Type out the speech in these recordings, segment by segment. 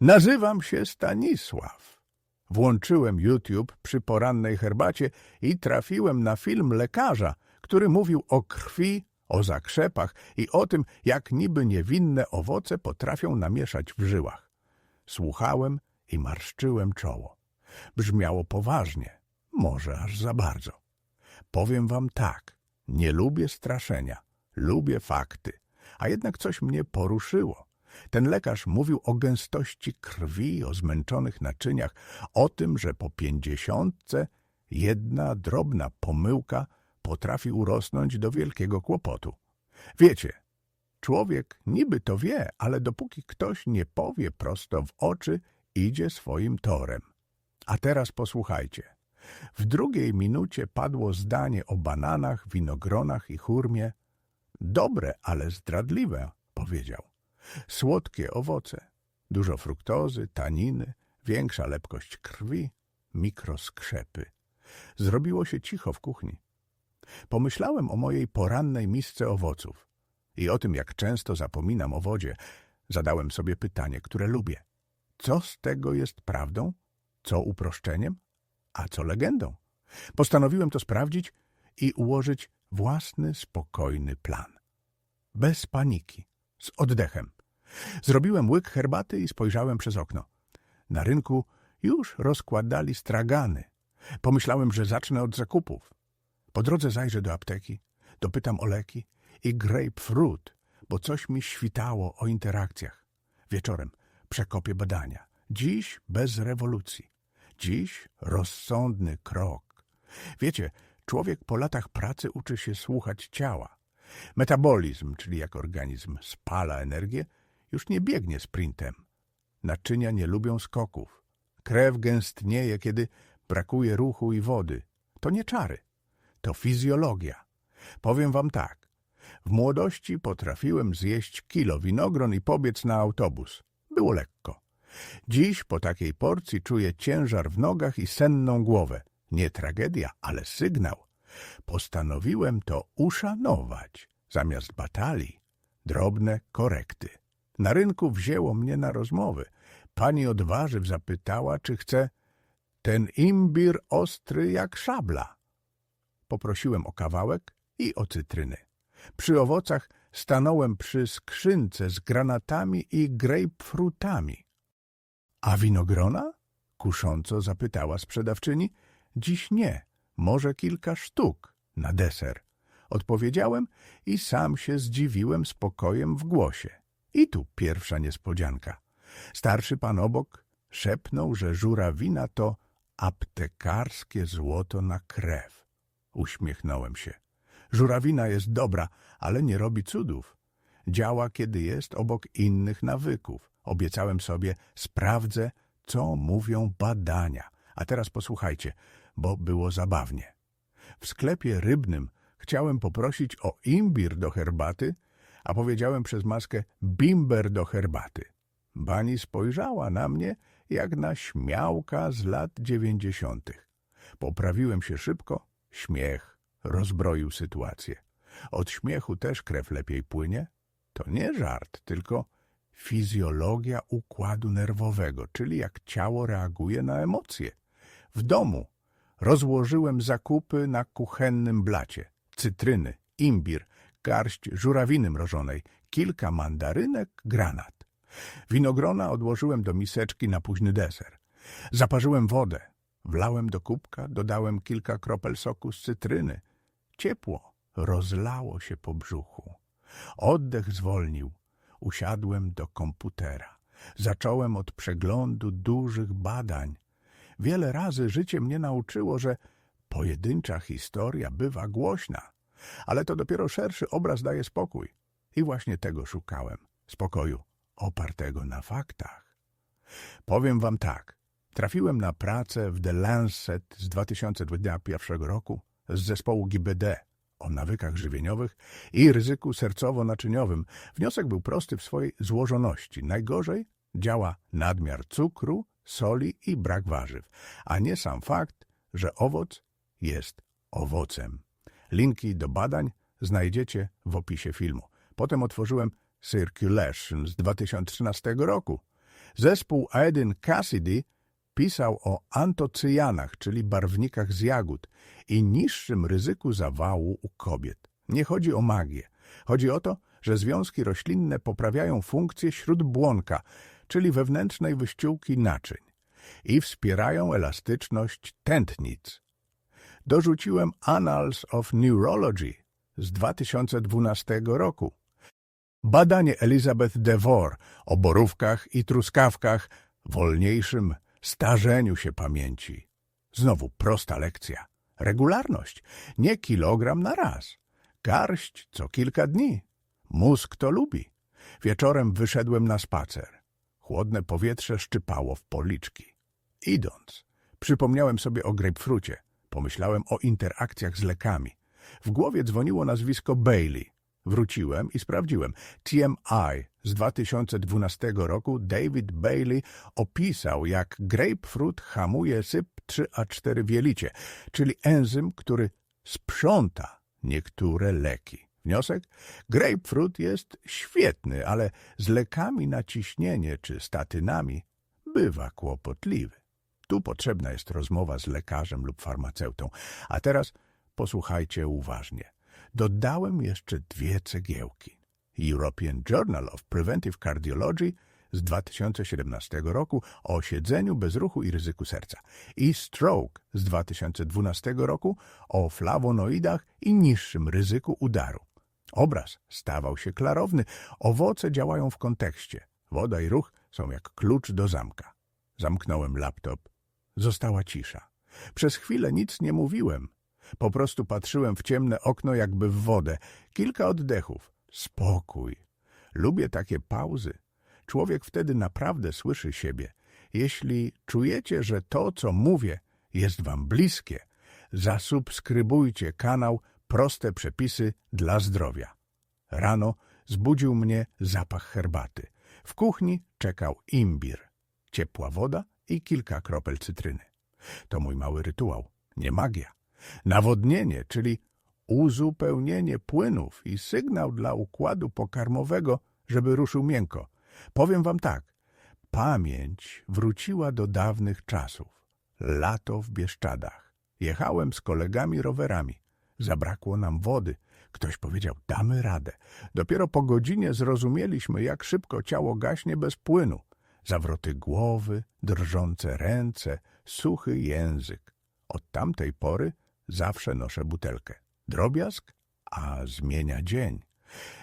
Nazywam się Stanisław. Włączyłem YouTube przy porannej herbacie i trafiłem na film lekarza, który mówił o krwi, o zakrzepach i o tym, jak niby niewinne owoce potrafią namieszać w żyłach. Słuchałem i marszczyłem czoło. Brzmiało poważnie, może aż za bardzo. Powiem wam tak, nie lubię straszenia, lubię fakty, a jednak coś mnie poruszyło. Ten lekarz mówił o gęstości krwi, o zmęczonych naczyniach, o tym, że po pięćdziesiątce jedna drobna pomyłka potrafi urosnąć do wielkiego kłopotu. Wiecie, człowiek niby to wie, ale dopóki ktoś nie powie prosto w oczy, idzie swoim torem. A teraz posłuchajcie. W drugiej minucie padło zdanie o bananach, winogronach i hurmie. Dobre, ale zdradliwe, powiedział. Słodkie owoce, dużo fruktozy, taniny, większa lepkość krwi, mikroskrzepy. Zrobiło się cicho w kuchni. Pomyślałem o mojej porannej misce owoców i o tym, jak często zapominam o wodzie. Zadałem sobie pytanie, które lubię. Co z tego jest prawdą? Co uproszczeniem? A co legendą? Postanowiłem to sprawdzić i ułożyć własny, spokojny plan. Bez paniki, z oddechem. Zrobiłem łyk herbaty i spojrzałem przez okno. Na rynku już rozkładali stragany. Pomyślałem, że zacznę od zakupów. Po drodze zajrzę do apteki, dopytam o leki i grapefruit, bo coś mi świtało o interakcjach. Wieczorem przekopię badania. Dziś bez rewolucji. Dziś rozsądny krok. Wiecie, człowiek po latach pracy uczy się słuchać ciała. Metabolizm, czyli jak organizm spala energię, już nie biegnie sprintem. Naczynia nie lubią skoków. Krew gęstnieje, kiedy brakuje ruchu i wody. To nie czary. To fizjologia. Powiem wam tak. W młodości potrafiłem zjeść kilo winogron i pobiec na autobus. Było lekko. Dziś po takiej porcji czuję ciężar w nogach i senną głowę. Nie tragedia, ale sygnał. Postanowiłem to uszanować. Zamiast batalii, drobne korekty. Na rynku wzięło mnie na rozmowy. Pani od warzyw zapytała, czy chcę ten imbir ostry jak szabla. Poprosiłem o kawałek i o cytryny. Przy owocach stanąłem przy skrzynce z granatami i grapefruitami. A winogrona? Kusząco zapytała sprzedawczyni. Dziś nie, może kilka sztuk na deser. Odpowiedziałem i sam się zdziwiłem spokojem w głosie. I tu pierwsza niespodzianka. Starszy pan obok szepnął, że żurawina to aptekarskie złoto na krew. Uśmiechnąłem się. Żurawina jest dobra, ale nie robi cudów. Działa, kiedy jest obok innych nawyków. Obiecałem sobie, sprawdzę, co mówią badania. A teraz posłuchajcie, bo było zabawnie. W sklepie rybnym chciałem poprosić o imbir do herbaty, a powiedziałem przez maskę bimber do herbaty. Bani spojrzała na mnie jak na śmiałka z lat dziewięćdziesiątych. Poprawiłem się szybko, śmiech rozbroił sytuację. Od śmiechu też krew lepiej płynie? To nie żart, tylko fizjologia układu nerwowego, czyli jak ciało reaguje na emocje. W domu rozłożyłem zakupy na kuchennym blacie. Cytryny, imbir, garść żurawiny mrożonej, kilka mandarynek, granat. Winogrona odłożyłem do miseczki na późny deser. Zaparzyłem wodę. Wlałem do kubka, dodałem kilka kropel soku z cytryny. Ciepło rozlało się po brzuchu. Oddech zwolnił. Usiadłem do komputera. Zacząłem od przeglądu dużych badań. Wiele razy życie mnie nauczyło, że pojedyncza historia bywa głośna, ale to dopiero szerszy obraz daje spokój. I właśnie tego szukałem. Spokoju opartego na faktach. Powiem wam tak. Trafiłem na pracę w The Lancet z 2021 roku z zespołu GBD o nawykach żywieniowych i ryzyku sercowo-naczyniowym. Wniosek był prosty w swojej złożoności. Najgorzej działa nadmiar cukru, soli i brak warzyw, a nie sam fakt, że owoc jest owocem. Linki do badań znajdziecie w opisie filmu. Potem otworzyłem Circulation z 2013 roku. Zespół Edin Cassidy pisał o antocyjanach, czyli barwnikach z jagód i niższym ryzyku zawału u kobiet. Nie chodzi o magię. Chodzi o to, że związki roślinne poprawiają funkcję śródbłonka, czyli wewnętrznej wyściółki naczyń i wspierają elastyczność tętnic. Dorzuciłem Annals of Neurology z 2012 roku. Badanie Elizabeth DeVore o borówkach i truskawkach, wolniejszym starzeniu się pamięci. Znowu prosta lekcja. Regularność, nie kilogram na raz. Garść co kilka dni. Mózg to lubi. Wieczorem wyszedłem na spacer. Chłodne powietrze szczypało w policzki. Idąc, przypomniałem sobie o grapefrucie. Pomyślałem o interakcjach z lekami. W głowie dzwoniło nazwisko Bailey. Wróciłem i sprawdziłem. TMI z 2012 roku David Bailey opisał, jak grapefruit hamuje syp 3A4 w jelicie, czyli enzym, który sprząta niektóre leki. Wniosek? Grapefruit jest świetny, ale z lekami na ciśnienie czy statynami bywa kłopotliwy. Tu potrzebna jest rozmowa z lekarzem lub farmaceutą. A teraz posłuchajcie uważnie. Dodałem jeszcze dwie cegiełki. European Journal of Preventive Cardiology z 2017 roku o siedzeniu bez ruchu i ryzyku serca i Stroke z 2012 roku o flawonoidach i niższym ryzyku udaru. Obraz stawał się klarowny. Owoce działają w kontekście. Woda i ruch są jak klucz do zamka. Zamknąłem laptop. Została cisza. Przez chwilę nic nie mówiłem. Po prostu patrzyłem w ciemne okno jakby w wodę. Kilka oddechów. Spokój. Lubię takie pauzy. Człowiek wtedy naprawdę słyszy siebie. Jeśli czujecie, że to, co mówię, jest wam bliskie, zasubskrybujcie kanał Proste Przepisy dla Zdrowia. Rano zbudził mnie zapach herbaty. W kuchni czekał imbir, ciepła woda i kilka kropel cytryny. To mój mały rytuał, nie magia. Nawodnienie, czyli uzupełnienie płynów i sygnał dla układu pokarmowego, żeby ruszył miękko. Powiem wam tak, pamięć wróciła do dawnych czasów. Lato w Bieszczadach. Jechałem z kolegami rowerami. Zabrakło nam wody. Ktoś powiedział, damy radę. Dopiero po godzinie zrozumieliśmy, jak szybko ciało gaśnie bez płynu. Zawroty głowy, drżące ręce, suchy język. Od tamtej pory zawsze noszę butelkę. Drobiazg, a zmienia dzień.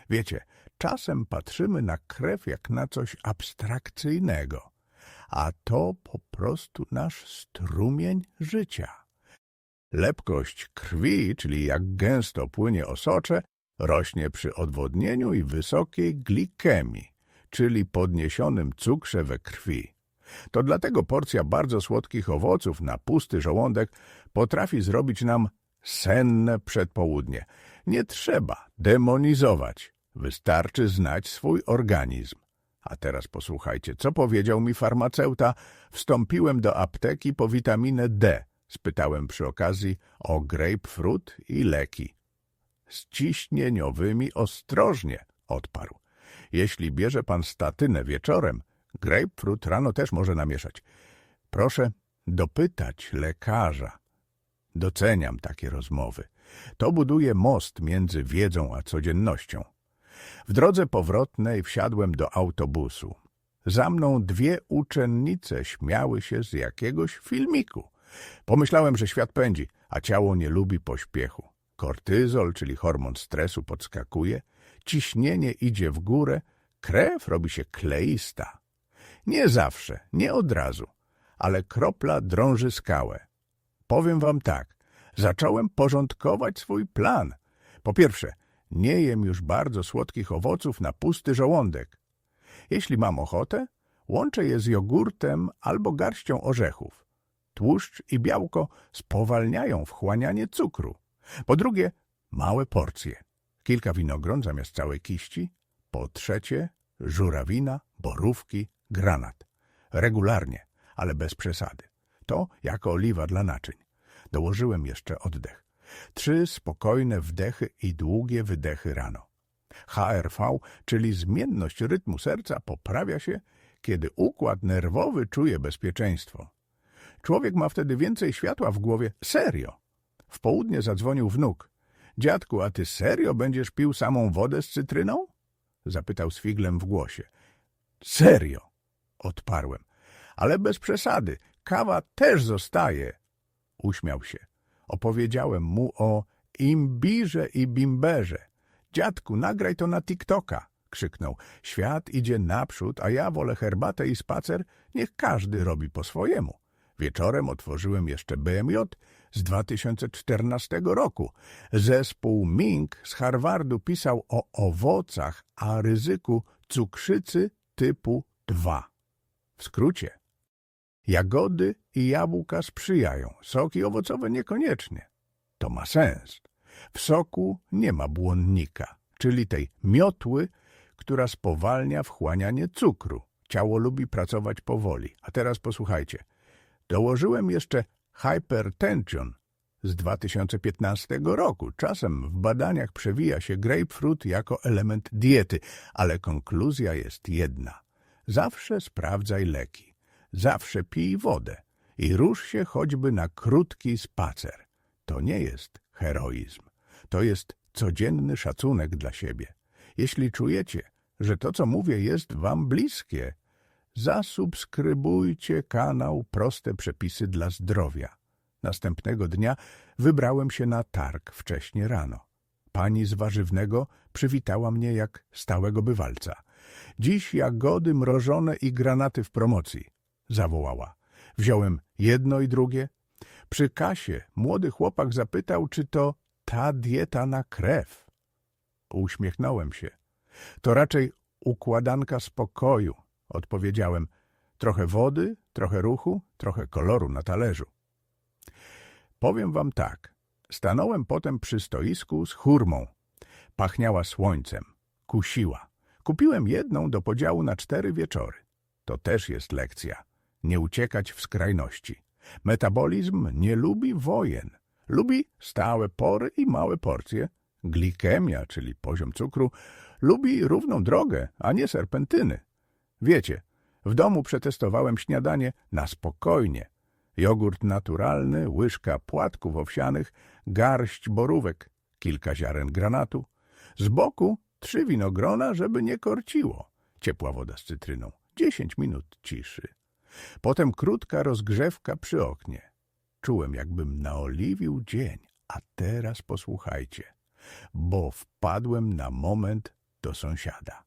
Wiecie, czasem patrzymy na krew jak na coś abstrakcyjnego, a to po prostu nasz strumień życia. Lepkość krwi, czyli jak gęsto płynie osocze, rośnie przy odwodnieniu i wysokiej glikemii, czyli podniesionym cukrze we krwi. To dlatego porcja bardzo słodkich owoców na pusty żołądek potrafi zrobić nam senne przedpołudnie. Nie trzeba demonizować, wystarczy znać swój organizm. A teraz posłuchajcie, co powiedział mi farmaceuta. Wstąpiłem do apteki po witaminę D. Spytałem przy okazji o grapefruit i leki. Z ciśnieniowymi ostrożnie, odparł. Jeśli bierze pan statynę wieczorem, grapefruit rano też może namieszać. Proszę dopytać lekarza. Doceniam takie rozmowy. To buduje most między wiedzą a codziennością. W drodze powrotnej wsiadłem do autobusu. Za mną dwie uczennice śmiały się z jakiegoś filmiku. Pomyślałem, że świat pędzi, a ciało nie lubi pośpiechu. Kortyzol, czyli hormon stresu, podskakuje, ciśnienie idzie w górę, krew robi się kleista. Nie zawsze, nie od razu, ale kropla drąży skałę. Powiem wam tak, zacząłem porządkować swój plan. Po pierwsze, nie jem już bardzo słodkich owoców na pusty żołądek. Jeśli mam ochotę, łączę je z jogurtem albo garścią orzechów. Tłuszcz i białko spowalniają wchłanianie cukru. Po drugie, małe porcje. Kilka winogron zamiast całej kiści. Po trzecie, żurawina, borówki, granat. Regularnie, ale bez przesady. To jako oliwa dla naczyń. Dołożyłem jeszcze oddech. Trzy spokojne wdechy i długie wydechy rano. HRV, czyli zmienność rytmu serca, poprawia się, kiedy układ nerwowy czuje bezpieczeństwo. Człowiek ma wtedy więcej światła w głowie. Serio. W południe zadzwonił wnuk. Dziadku, a ty serio będziesz pił samą wodę z cytryną? Zapytał z figlem w głosie. Serio, odparłem. Ale bez przesady, kawa też zostaje. Uśmiał się. Opowiedziałem mu o imbirze i bimberze. Dziadku, nagraj to na TikToka, krzyknął. Świat idzie naprzód, a ja wolę herbatę i spacer. Niech każdy robi po swojemu. Wieczorem otworzyłem jeszcze BMJ z 2014 roku. Zespół Mink z Harvardu pisał o owocach, a ryzyku cukrzycy typu 2. W skrócie, jagody i jabłka sprzyjają, soki owocowe niekoniecznie. To ma sens. W soku nie ma błonnika, czyli tej miotły, która spowalnia wchłanianie cukru. Ciało lubi pracować powoli. A teraz posłuchajcie. Dołożyłem jeszcze hypertension z 2015 roku. Czasem w badaniach przewija się grapefruit jako element diety, ale konkluzja jest jedna. Zawsze sprawdzaj leki. Zawsze pij wodę i rusz się choćby na krótki spacer. To nie jest heroizm. To jest codzienny szacunek dla siebie. Jeśli czujecie, że to, co mówię, jest wam bliskie, zasubskrybujcie kanał Proste Przepisy dla Zdrowia. Następnego dnia wybrałem się na targ wcześnie rano. Pani z warzywnego przywitała mnie jak stałego bywalca. Dziś jagody mrożone i granaty w promocji, zawołała. Wziąłem jedno i drugie. Przy kasie młody chłopak zapytał, czy to ta dieta na krew. Uśmiechnąłem się. To raczej układanka spokoju, odpowiedziałem. Trochę wody, trochę ruchu, trochę koloru na talerzu. Powiem wam tak. Stanąłem potem przy stoisku z hurmą. Pachniała słońcem. Kusiła. Kupiłem jedną do podziału na cztery wieczory. To też jest lekcja. Nie uciekać w skrajności. Metabolizm nie lubi wojen. Lubi stałe pory i małe porcje. Glikemia, czyli poziom cukru, lubi równą drogę, a nie serpentyny. Wiecie, w domu przetestowałem śniadanie na spokojnie. Jogurt naturalny, łyżka płatków owsianych, garść borówek, kilka ziaren granatu. Z boku trzy winogrona, żeby nie korciło. Ciepła woda z cytryną. Dziesięć minut ciszy. Potem krótka rozgrzewka przy oknie. Czułem, jakbym naoliwił dzień. A teraz posłuchajcie, bo wpadłem na moment do sąsiada.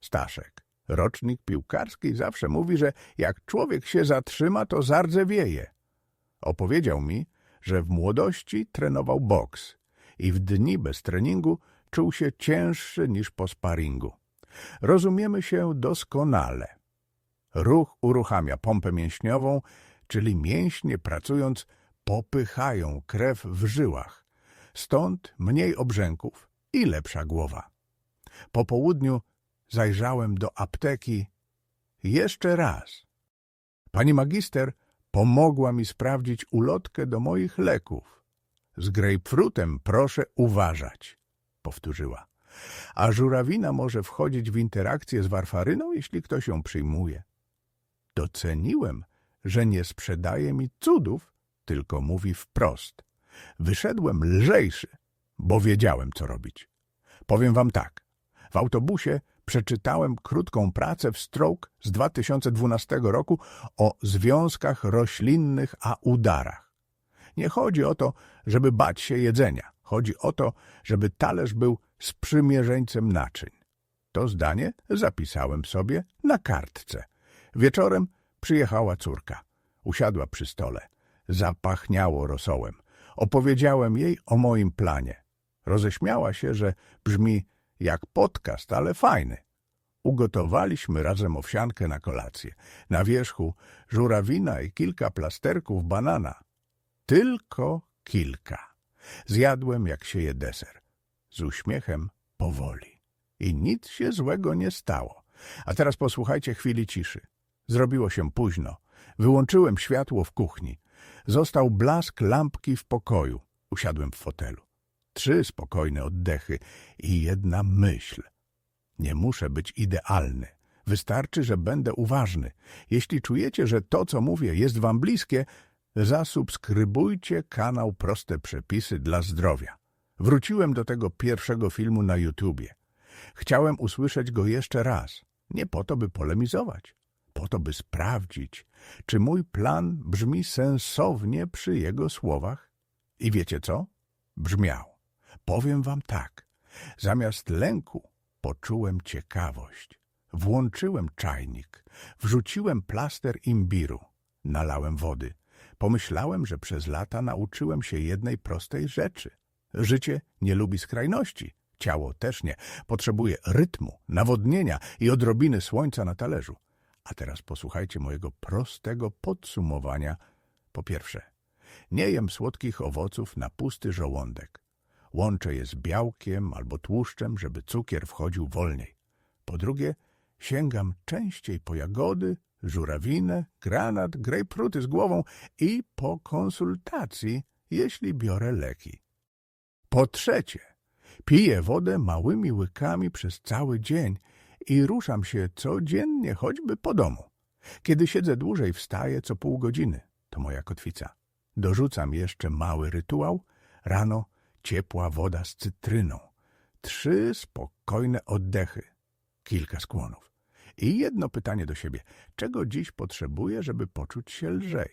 Staszek, rocznik piłkarski, zawsze mówi, że jak człowiek się zatrzyma, to zardzewieje. Opowiedział mi, że w młodości trenował boks i w dni bez treningu czuł się cięższy niż po sparingu. Rozumiemy się doskonale. Ruch uruchamia pompę mięśniową, czyli mięśnie pracując popychają krew w żyłach. Stąd mniej obrzęków i lepsza głowa. Po południu zajrzałem do apteki jeszcze raz. Pani magister pomogła mi sprawdzić ulotkę do moich leków. Z grejpfrutem proszę uważać, powtórzyła. A żurawina może wchodzić w interakcję z warfaryną, jeśli ktoś ją przyjmuje. Doceniłem, że nie sprzedaje mi cudów, tylko mówi wprost. Wyszedłem lżejszy, bo wiedziałem, co robić. Powiem wam tak. W autobusie przeczytałem krótką pracę w Stroke z 2012 roku o związkach roślinnych a udarach. Nie chodzi o to, żeby bać się jedzenia. Chodzi o to, żeby talerz był sprzymierzeńcem naczyń. To zdanie zapisałem sobie na kartce. Wieczorem przyjechała córka. Usiadła przy stole. Zapachniało rosołem. Opowiedziałem jej o moim planie. Roześmiała się, że brzmi jak podcast, ale fajny. Ugotowaliśmy razem owsiankę na kolację. Na wierzchu żurawina i kilka plasterków banana. Tylko kilka. Zjadłem, jak się je deser. Z uśmiechem powoli. I nic się złego nie stało. A teraz posłuchajcie chwili ciszy. Zrobiło się późno. Wyłączyłem światło w kuchni. Został blask lampki w pokoju. Usiadłem w fotelu. Trzy spokojne oddechy i jedna myśl. Nie muszę być idealny. Wystarczy, że będę uważny. Jeśli czujecie, że to, co mówię, jest wam bliskie, zasubskrybujcie kanał Proste Przepisy dla Zdrowia. Wróciłem do tego pierwszego filmu na YouTubie. Chciałem usłyszeć go jeszcze raz. Nie po to, by polemizować. Po to, by sprawdzić, czy mój plan brzmi sensownie przy jego słowach. I wiecie co? Brzmiał. Powiem wam tak. Zamiast lęku poczułem ciekawość. Włączyłem czajnik, wrzuciłem plaster imbiru, nalałem wody. Pomyślałem, że przez lata nauczyłem się jednej prostej rzeczy. Życie nie lubi skrajności, ciało też nie. Potrzebuje rytmu, nawodnienia i odrobiny słońca na talerzu. A teraz posłuchajcie mojego prostego podsumowania. Po pierwsze, nie jem słodkich owoców na pusty żołądek. Łączę je z białkiem albo tłuszczem, żeby cukier wchodził wolniej. Po drugie, sięgam częściej po jagody, żurawinę, granat, grejpfruty z głową i po konsultacji, jeśli biorę leki. Po trzecie, piję wodę małymi łykami przez cały dzień i ruszam się codziennie, choćby po domu. Kiedy siedzę dłużej, wstaję co pół godziny. To moja kotwica. Dorzucam jeszcze mały rytuał. Rano ciepła woda z cytryną. Trzy spokojne oddechy. Kilka skłonów. I jedno pytanie do siebie. Czego dziś potrzebuję, żeby poczuć się lżej?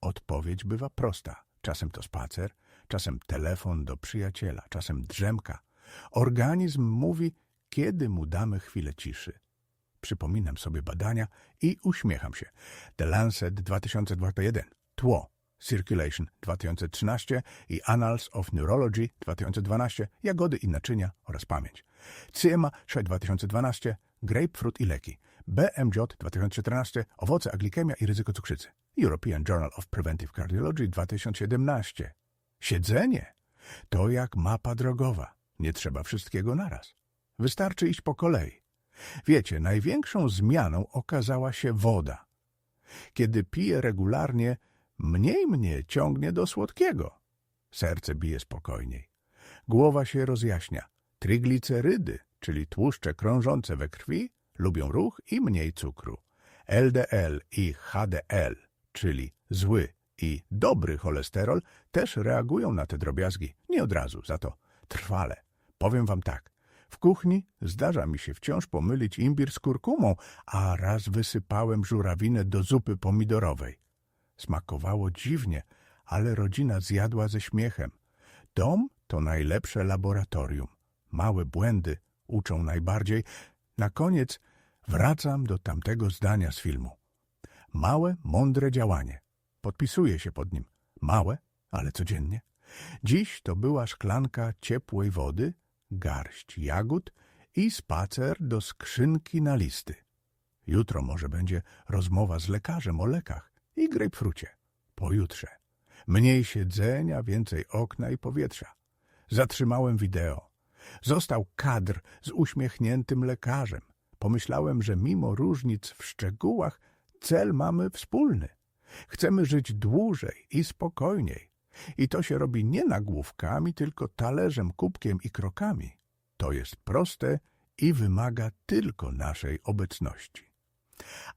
Odpowiedź bywa prosta. Czasem to spacer, czasem telefon do przyjaciela, czasem drzemka. Organizm mówi, kiedy mu damy chwilę ciszy. Przypominam sobie badania i uśmiecham się. The Lancet 2021. Tło. Circulation 2013 i Annals of Neurology 2012. Jagody i naczynia oraz pamięć. CMA 2012. Grapefruit i leki. BMJ 2014. Owoce, a glikemia i ryzyko cukrzycy. European Journal of Preventive Cardiology 2017. Siedzenie to jak mapa drogowa. Nie trzeba wszystkiego naraz. Wystarczy iść po kolei. Wiecie, największą zmianą okazała się woda. Kiedy piję regularnie, mniej mnie ciągnie do słodkiego. Serce bije spokojniej. Głowa się rozjaśnia. Triglicerydy, czyli tłuszcze krążące we krwi, lubią ruch i mniej cukru. LDL i HDL, czyli zły i dobry cholesterol, też reagują na te drobiazgi. Nie od razu, za to trwale. Powiem wam tak. W kuchni zdarza mi się wciąż pomylić imbir z kurkumą, a raz wysypałem żurawinę do zupy pomidorowej. Smakowało dziwnie, ale rodzina zjadła ze śmiechem. Dom to najlepsze laboratorium. Małe błędy uczą najbardziej. Na koniec wracam do tamtego zdania z filmu. Małe, mądre działanie. Podpisuję się pod nim. Małe, ale codziennie. Dziś to była szklanka ciepłej wody, garść jagód i spacer do skrzynki na listy. Jutro może będzie rozmowa z lekarzem o lekach i grejpfrucie. Pojutrze. Mniej siedzenia, więcej okna i powietrza. Zatrzymałem wideo. Został kadr z uśmiechniętym lekarzem. Pomyślałem, że mimo różnic w szczegółach, cel mamy wspólny. Chcemy żyć dłużej i spokojniej. I to się robi nie nagłówkami, tylko talerzem, kubkiem i krokami. To jest proste i wymaga tylko naszej obecności.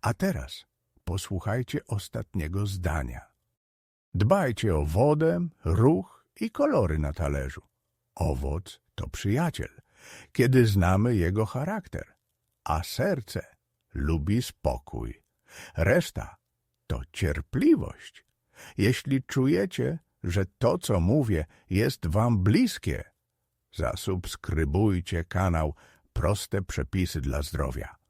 A teraz posłuchajcie ostatniego zdania. Dbajcie o wodę, ruch i kolory na talerzu. Owoc to przyjaciel, kiedy znamy jego charakter, a serce lubi spokój. Reszta to cierpliwość. Jeśli czujecie, że to, co mówię, jest wam bliskie, zasubskrybujcie kanał Proste Przepisy dla Zdrowia.